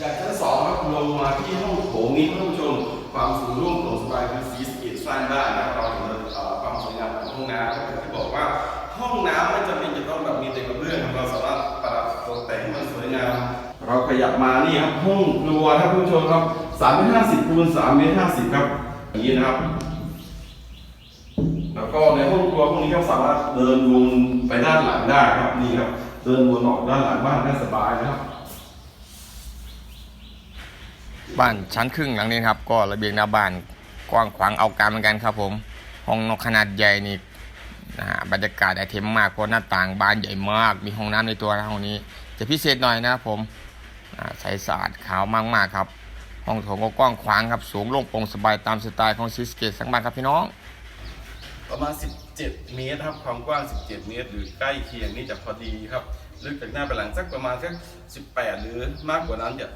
จากชั้นสองครับลงมาที่ห้องโถงนี้ท่านผู้ชมความสูงร่วมโปร่งสบายคือสีสเกตสร้างได้นะเราเห็นเอ่อความสวยงามของห้องน้ำก็อย่างที่บอกว่าห้องน้ำไม่จำเป็นจะต้องแบบมีแต่กระเบื้องเราสามารถปรับตกแต่งให้มันสวยงามเราขยับมานี่ครับห้องครัวท่านผู้ชมครับ3เมตร50คูณ3เมตร50ครับอย่างนี้นะครับ แล้วก็ในห้องครัวพวกนี้ก็สามารถเดินวนไปด้านหลังได้ครับนี่ครับเดินวนออกด้านหลังบ้านได้สบายนะครับ บ้านชั้นครึ่งหลังนี้ครับ ก็ระเบียงหน้าบ้านกว้างขวางเอาการเหมือนกันครับ ผม ห้องนอกขนาดใหญ่นี่นะฮะบรรยากาศไอเทมมากเพราะหน้าต่างบานใหญ่มาก มีห้องน้ำในตัวนะห้องนี้ จะพิเศษหน่อยนะครับผมใสสะอาดขาวมากๆครับ ห้องโถงก็กว้างขวางครับสูงโล่งโปร่งสบายตามสไตล์ของซิสเกตสังบ้านครับพี่น้องประมาณ 17 เมตรครับความกว้าง 17 เมตร หรือใกล้เคียงนี่จะพอดีครับ ลึกจากหน้าไปหลังสักประมาณสัก 18 หรือมากกว่านั้นจะ